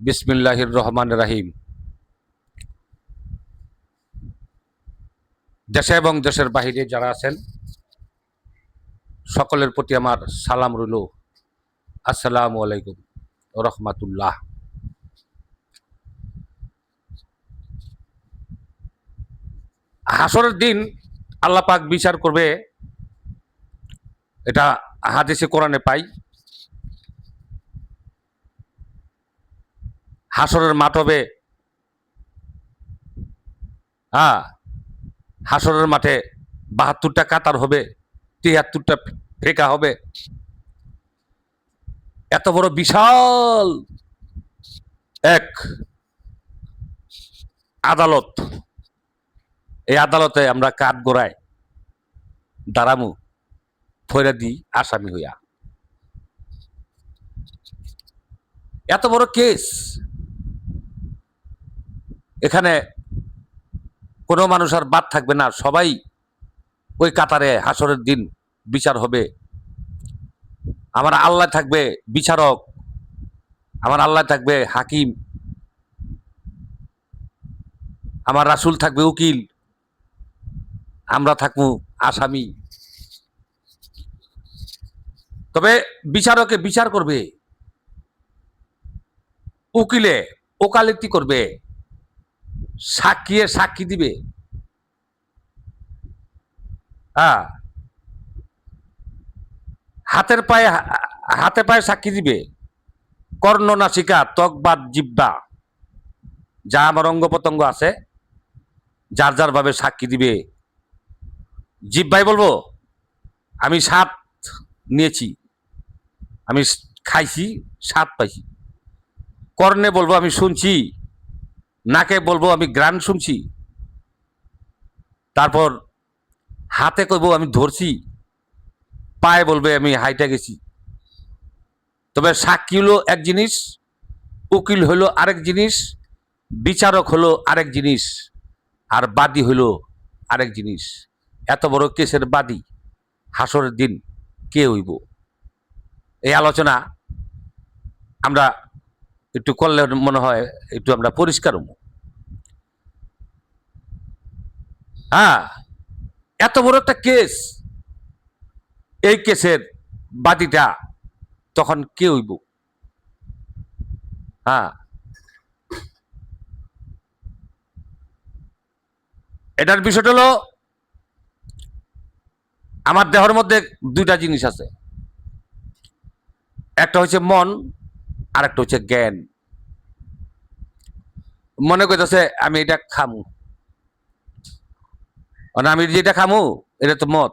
বিসমিল্লাহির রহমান রাহিম। দেশে এবং দেশের বাহিরে যারা আছেন, সকলের প্রতি আমার সালাম রইল। আসসালামু আলাইকুম রহমাতুল্লাহ। হাসরের দিন আল্লাহ পাক বিচার করবে, এটা হাদিসে কোরআনে পাই। হাসরের মাঠ হবে হ্যাঁ হাসরের মাঠে বাহাত্তরটা কাতার হবে, তিয়াত্তরটা ফেকা হবে। এত বড় বিশাল এক আদালত। এই আদালতে আমরা কাঠ গোড়ায় দাঁড়ামু ফৈরাদি আসামি হইয়া। এত বড় কেস। এখানে কোনো মানুষ আর বাদ থাকবে না, সবাই ওই কাতারে হাসরের দিন বিচার হবে। আমার আল্লাহ থাকবে বিচারক, আমার আল্লাহ থাকবে হাকিম, আমার রাসূল থাকবে উকিল, আমরা থাকব আসামি। তবে বিচারকে বিচার করবে, উকিলে ওকালতি করবে। সাক্ষীয়ে সাক্ষী দিবে। হ্যাঁ। হাতের পায়ে হাতে পায়ে সাক্ষী দিবে। কর্ণ নাসিকা ত্বকবাদ জিব্বা। যা আমার অঙ্গ প্রত্যঙ্গ আছে, যার যার ভাবে সাক্ষী দিবে। জিব্বাই বলব, আমি সাত নিয়েছি। আমি খাইছি, স্বাদ পাইছি। কর্ণে বলব, আমি শুনছি। নাকে বলব, আমি গ্রান শুনছি। তারপর হাতে কইব, আমি ধরছি। পায়ে বলবে, আমি হাইটা গেছি। তবে সাক্ষী হলো এক জিনিস, উকিল হলো আরেক জিনিস, বিচারক হলো আরেক জিনিস, আর বাদী হলো আরেক জিনিস। এত বড় কেসের বাদী, হাসরের দিন কে হইব? এই আলোচনা আমরা একটু করলে মনে হয় একটু আমরা পরিষ্কার হ্যাঁ এত বড় একটা কেস এই কেসের বাদীটা তখন কে হইব? হ্যাঁ। এটার বিষয়টা হলো, আমার দেহের মধ্যে দুইটা জিনিস আছে। একটা হচ্ছে মন আর একটা হচ্ছে জ্ঞান। মনে করতেছে, আমি এটা খামু। মানে আমি যেটা খামু, এটা তো মদ,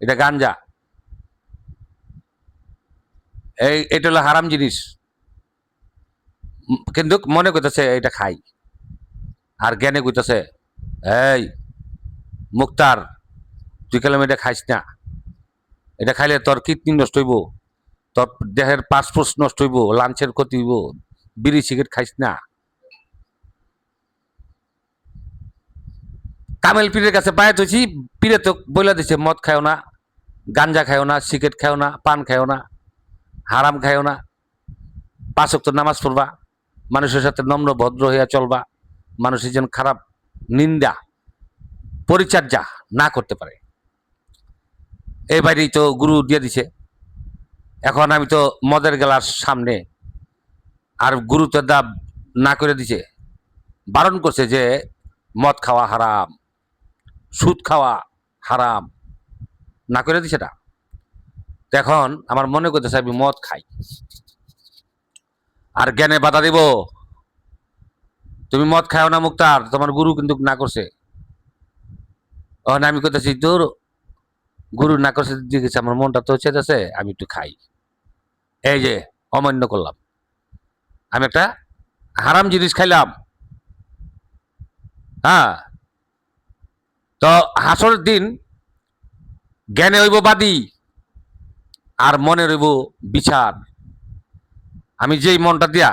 এটা গাঞ্জা। এই, এটা হলো হারাম জিনিস। কিন্তু মনে করতেছে, এটা খাই। আর জ্ঞানে কইতেছে, এই, মুক্তার, তুই কালাম এটা খাইস না। এটা খাইলে তোর কিডনি নষ্ট হইব। তোর দেহের পাসপোর্ট নষ্ট হইব, লাঞ্চের ক্ষতি হইব, বিড়ি সিগারেট খাইস না। কামেল পীরের কাছে পায়ে তুইছি পীরে তো বইলা দিছে, মদ খাও না, গাঞ্জা খাও না, সিগারেট খাও না, পান খাও না, হারাম খাও না। পাঁচ তো নামাজ পড়বা, মানুষের সাথে নম্র ভদ্র হইয়া চলবা, মানুষের যেন খারাপ নিন্দা, পরিচর্যা না করতে পারে। এই বাড়ি তো গুরু দিয়ে দিছে। এখন আমি তো মদের গেলার সামনে আর গুরু তো দা না করে দিছে। বারণ করছে যে মদ খাওয়া হারাম, সুদ খাওয়া হারাম। না করে দিছে না এখন আমার মনে করতেছে আমি মদ খাই। আর জ্ঞানে বাধা দিব। তুমি মদ খাও না মুক্তার, তোমার গুরু কিন্তু না করছে। আমি করতেছি তোর গুরু না করছে দেখেছি আমার মনটা তো চেতেছে, আমি একটু খাই। এই যে, অমান্য করলাম। আমি একটা হারাম জিনিস খাইলাম। হ্যাঁ? তো হাসরের দিন জ্ঞানে হইব বাদী আর মনে রইব বিচার। আমি যেই মনটা দিয়া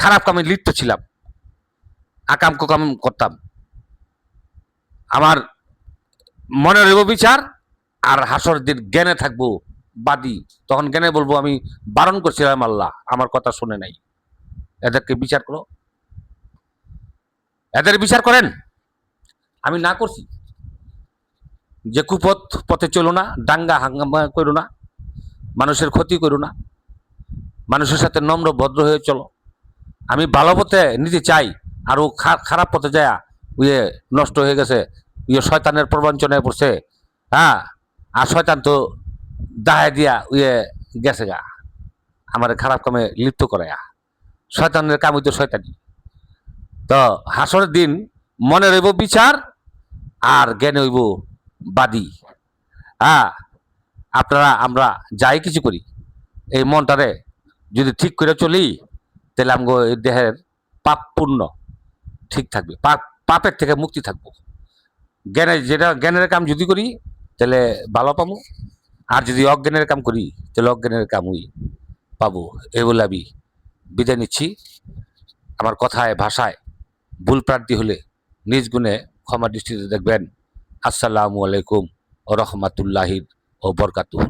খারাপ কামে লিপ্ত ছিলাম, আকাম কুকাম করতাম, আমার মনে রইব বিচার আর হাসর দিন জ্ঞানে থাকব বাদী। তখন কেন বলব আমি বারণ করছিলাম আল্লাহ, আমার কথা শুনে নাই। এদেরকে বিচার করো। এদের বিচার করেন। আমি না করছি। যে কুপথ পথে চলো না, দাঙ্গা হাঙ্গামা করো না, মানুষের ক্ষতি করো না, মানুষের সাথে নম্র ভদ্র হয়ে চলো। আমি ভালো পথে নিতে চাই, আর ও খারাপ পথে যায় ইয়ে নষ্ট হয়ে গেছে ইয়ে শয়তানের প্রবঞ্চনায় পড়ছে। হ্যাঁ আর শয়তান তো দাহায় দিয়া ইয়ে গেছে গা। আমার খারাপ কামে লিপ্ত করায়া। শয়তানের কাম হইতো শয়তানি। তো হাসরের দিন মনে রইব বিচার আর জ্ঞানে হইব বাদী। হ্যাঁ আপনারা, আমরা যাই কিছু করি। এই মনটারে যদি ঠিক করে চলি, তাহলে আমগো এই দেহের পাপ পূর্ণ ঠিক থাকবে। পাপ পাপের থেকে মুক্তি থাকব। জ্ঞানের যেটা জ্ঞানের কাম যদি করি, তাহলে ভালো পাবো। আর যদি অজ্ঞানের কাম করি, তাহলে অজ্ঞানের কামই পাবো। বলে আমি বিদায় নিচ্ছি। আমার কথায়, ভাষায় ভুল প্রান্তি হলে নিজ গুণে ক্ষমা দৃষ্টিতে দেখবেন। আসসালামু আলাইকুম ও রহমাতুল্লাহির ও বরকাতুহ